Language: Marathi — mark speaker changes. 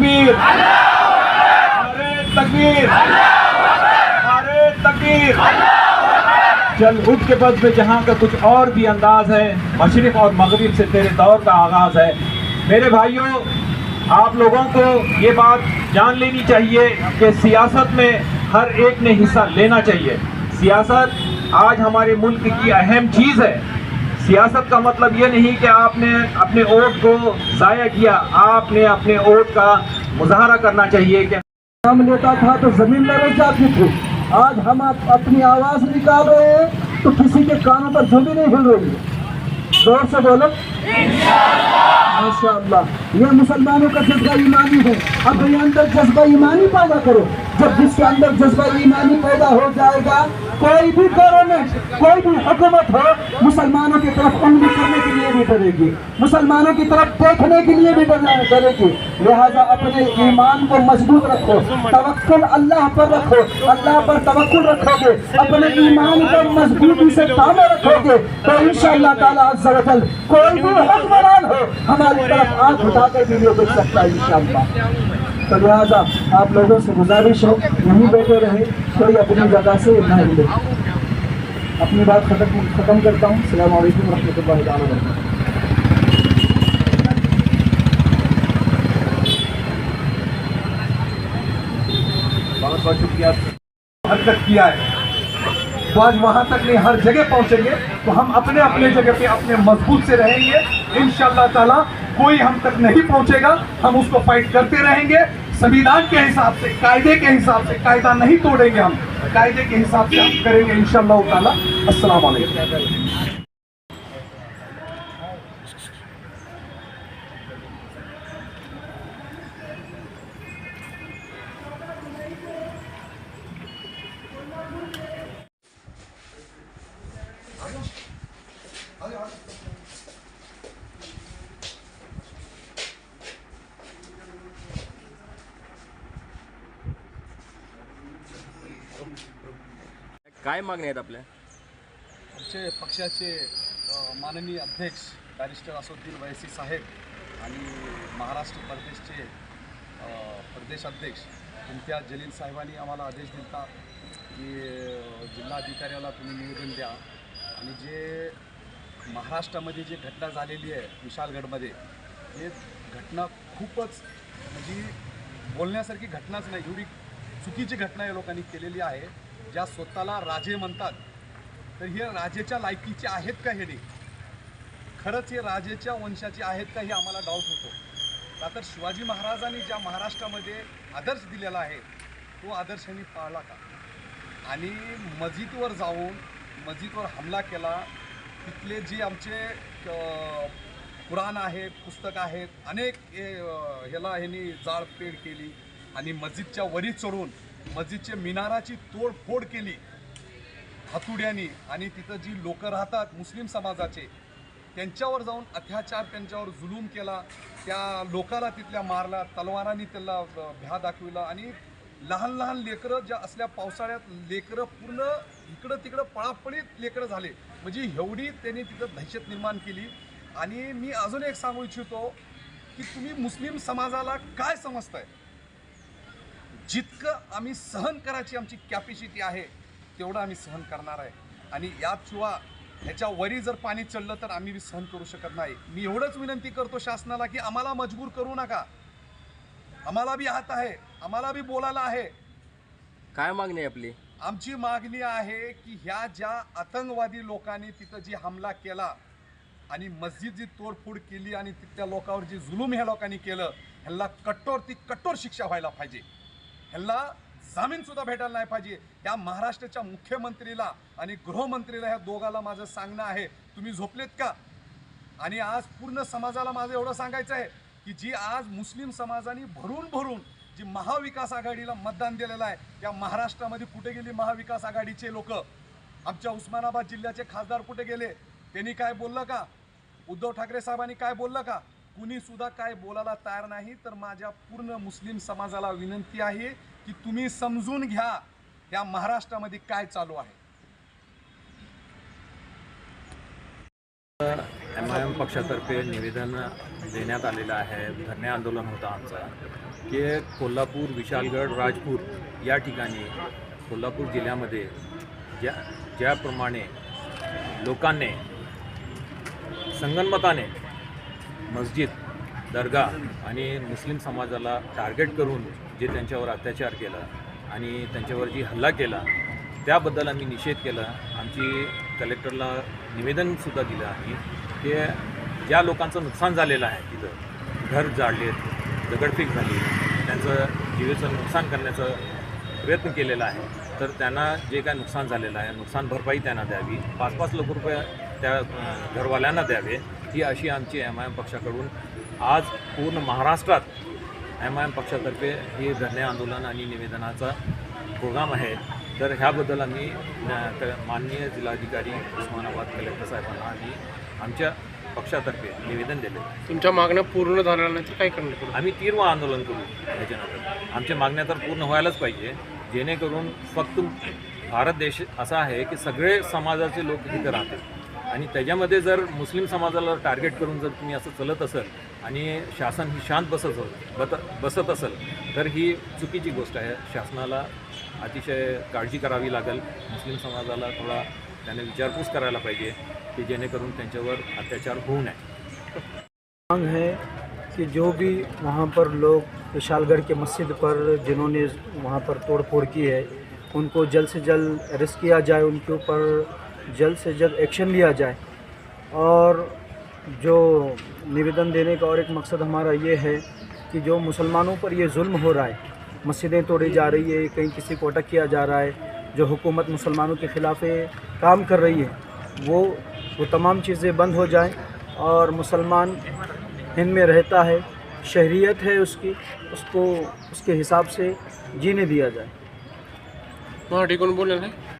Speaker 1: तकबीर नारे तकबीर नारे तकबीर चल उठ के बस में जहाँ का कुछ और भी अंदाज है मशरक और मगरब से तेरे दौर का आगाज है मेरे भाइयों आप लोगों को ये बात जान लेनी चाहिए कि सियासत में हर एक ने हिस्सा लेना चाहिए सियासत आज हमारे मुल्क की अहम चीज़ है सियासत का मतलब ये नहीं कि आपने अपने वोट को ज़ाया किया आपने अपने वोट का मुजाहरा करना चाहिए कि
Speaker 2: हम लेता था तो जमीन में रह जाती थी आज हम अप, अपनी आवाज निकाल रहे हैं तो किसी के कानों पर जमी नहीं हिल रही है जोर से बोलो माशाअल्लाह ये मुसलमानों का जज्बा ईमानी है अब ये अंदर जज्बा ईमानी पैदा करो जब जिसके अंदर जज्बा ईमानी पैदा हो जाएगा कोई भी गवर्नमेंट कोई भी हुकूमत हो मुसलमानों की तरफ उंगली करने के लिए भी डरेगी। मुसलमानों की तरफ देखने के लिए भी डरेगी। लिहाजा अपने ईमान को मजबूत रखो तवक्ल अल्लाह पर रखो अल्लाह पर तवक्ल रखोगे अपने ईमान को मजबूती से तामे रखोगे तो इन ताला अज़्ज़ा कोई भी हुक्मरान हो हमारी तरफ आंख उठाकर भी ये देख सकता है इंशाअल्लाह तो लिहाजा आप लोगों से गुजारिश है यहीं बैठे रहे कोई अपनी जगह से न हिले अपनी बात खत्म खत्म करता हूँ सलाम वालेकुम रहमतुल्लाहि ताला व बरकातहू
Speaker 1: बहुत बहुत शुक्रिया
Speaker 3: हरकत किया है तो आज वहां तक नहीं हर जगह पहुंचेंगे तो हम अपने अपने जगह पे अपने मजबूत से रहेंगे इन ताला कोई हम तक नहीं पहुंचेगा हम उसको फाइट करते रहेंगे संविधान के हिसाब से कायदे के हिसाब से कायदा नहीं तोड़ेंगे हम कायदे के हिसाब से हम करेंगे इन ताला अस्सलाम वालेकुम
Speaker 4: काय मागण्या आहेत आपल्या?
Speaker 5: आमचे पक्षाचे अ, माननीय अध्यक्ष बॅरिस्टर असोद्दीन वैसी साहेब आणि महाराष्ट्र प्रदेशचे अ, प्रदेश अध्यक्ष इम्तियाज जलील साहेबांनी आम्हाला आदेश दिला की अ, जिल्हाधिकाऱ्याला तुम्ही निवेदन द्या. आणि जे महाराष्ट्रामध्ये जी घटना झालेली आहे विशालगडमध्ये हे घटना खूपच म्हणजे बोलण्यासारखी घटनाच नाही एवढी चुकीची घटना या लोकांनी केलेली आहे. ज्या स्वतःला राजे म्हणतात तर हे राजेच्या लायकीचे आहेत का हे खरंच हे राजेच्या वंशाचे आहेत का हे आम्हाला डाऊट होतो. का तर शिवाजी महाराजांनी ज्या महाराष्ट्रामध्ये आदर्श दिलेला आहे तो आदर्श यांनी पाळला का? आणि मस्जिदवर जाऊन मस्जिदवर हमला केला तिथले जे आमचे अ, पुराण आहेत पुस्तक आहेत अनेक हे, ह्याला ह्यांनी जाळपेड केली आणि मस्जिदच्या वरी चढून मस्जिदच्या मिनाराची तोडफोड केली. हातुड्यानी आणि तिथं जी लोक राहतात मुस्लिम समाजाचे त्यांच्यावर जाऊन अत्याचार त्यांच्यावर जुलूम केला. त्या लोकाला तिथल्या मारला तलवारांनी त्याला भ्या दाखविला आणि लहान लहान लेकरं ज्या असल्या पावसाळ्यात लेकरं पूर्ण इकडं तिकडं पळापळीत लेकरं झाले. म्हणजे एवढी त्यांनी तिथं दहशत निर्माण केली. आणि मी अजून एक सांगू इच्छितो की तुम्ही मुस्लिम समाजाला काय समजताय? जितकं आम्ही सहन करायची आमची कॅपॅसिटी आहे तेवढं आम्ही सहन करणार आहे. आणि याशिवाय ह्याच्या वरी जर पाणी चढलं तर आम्ही बी सहन करू शकत नाही. मी एवढंच विनंती करतो शासनाला की आम्हाला मजबूर करू नका. आम्हाला बी हात आहे आम्हाला बी बोलायला आहे.
Speaker 4: काय मागणी आहे आपली?
Speaker 5: आमची मागणी आहे की ह्या ज्या आतंकवादी लोकांनी तिथं जी हमला केला आणि मस्जिद जी तोडफोड केली आणि तिथल्या लोकांवर जी जुलूम ह्या लोकांनी केलं ह्यांना कठोर ती कठोर शिक्षा व्हायला पाहिजे. ह्यांना जामीनसुद्धा भेटायला नाही पाहिजे. या महाराष्ट्राच्या मुख्यमंत्रीला आणि गृहमंत्रीला ह्या दोघाला माझं सांगणं आहे. तुम्ही झोपलेत का? आणि आज पूर्ण समाजाला माझं एवढं सांगायचं आहे की जी आज मुस्लिम समाजाने भरून भरून जी महाविकास आघाडीला मतदान दिलेलं आहे या महाराष्ट्रामध्ये कुठे गेली महाविकास आघाडीचे लोक? आमच्या उस्मानाबाद जिल्ह्याचे खासदार कुठे गेले? त्यांनी काय बोललं का? उद्धव ठाकरे साहेबांनी काय बोललं का? कुणी सुद्धा काय बोलायला तयार नाही तर माझ्या पूर्ण मुस्लिम समाजाला विनंती आहे की तुम्ही समजून घ्या या महाराष्ट्रामध्ये काय चालू आहे.
Speaker 6: एम आय एम पक्षातर्फे निवेदन देण्यात आलेलं आहे. धरणे आंदोलन होतं आमचं. की कोल्हापूर विशालगड राजपूर या ठिकाणी कोल्हापूर जिल्ह्यामध्ये ज्या ज्याप्रमाणे लोकांनी संगनमताने मस्जिद दर्गा आणि मुस्लिम समाजाला टार्गेट करून जे त्यांच्यावर अत्याचार केला आणि त्यांच्यावर जी हल्ला केला त्याबद्दल आम्ही निषेध केला. आमची कलेक्टरला निवेदनसुद्धा दिलं आम्ही की ज्या लोकांचं नुकसान झालेलं आहे तिथं घर जाळलेत दगडफेक झाली त्यांचं जीवेचं नुकसान करण्याचा प्रयत्न केलेला आहे तर त्यांना जे काय नुकसान झालेलं आहे नुकसान भरपाई त्यांना द्यावी पाच पाच लाख रुपये त्या घरवाल्यांना द्यावे. ही अशी आमची एम आय एम पक्षाकडून आज पूर्ण महाराष्ट्रात एम आय एम पक्षातर्फे हे धरणे आंदोलन आणि निवेदनाचा प्रोग्राम आहे. तर ह्याबद्दल आम्ही माननीय जिल्हाधिकारी उस्मानाबाद कलेक्टर साहेबांना आणि आमच्या पक्षातर्फे निवेदन दिले.
Speaker 7: तुमच्या मागण्या पूर्ण झाल्या नाही काय करणार पुढे?
Speaker 6: आम्ही तीव्र आंदोलन करू याच्यानंतर. आमच्या मागण्या तर पूर्ण व्हायलाच पाहिजे. जेणेकरून फक्त भारत देश असा आहे की सगळे समाजाचे लोक तिथे राहतील. आणि त्याच्यामध्ये जर मुस्लिम समाजाला टार्गेट करून जर तुम्ही असं चलत असाल आणि शासन ही शांत बसत बत बसत असेल तर ही चुकीची गोष्ट आहे. शासनाला अतिशय काळजी करावी लागेल. मुस्लिम समाजाला थोडा त्याने विचारपूस करायला पाहिजे की जेणेकरून त्यांच्यावर अत्याचार होऊ नये.
Speaker 2: मांग है कि जो भी वहाँ पर लोग विशालगढ़ के मस्जिद पर जिन्होंने वहाँ पर तोडफोड की है उनको जल्द से जल्द अरेस्ट किया जाए उनके ऊपर। जल्द से जल्द एक्शन लिया जाए और जो निवेदन देने का और एक मकसद हमारा ये है कि जो मुसलमानों पर ये जुल्म हो रहा है मस्जिदें तोड़ी जा रही है कहीं किसी को अटक किया जा रहा है जो हुकूमत मुसलमानों के ख़िलाफ़ काम कर रही है वो वो तमाम चीज़ें बंद हो जाएं और मुसलमान हिंद में रहता है शहरियत है उसकी उसको उसके हिसाब से जीने दिया जाए
Speaker 7: मराठी कोण बोलेल नाही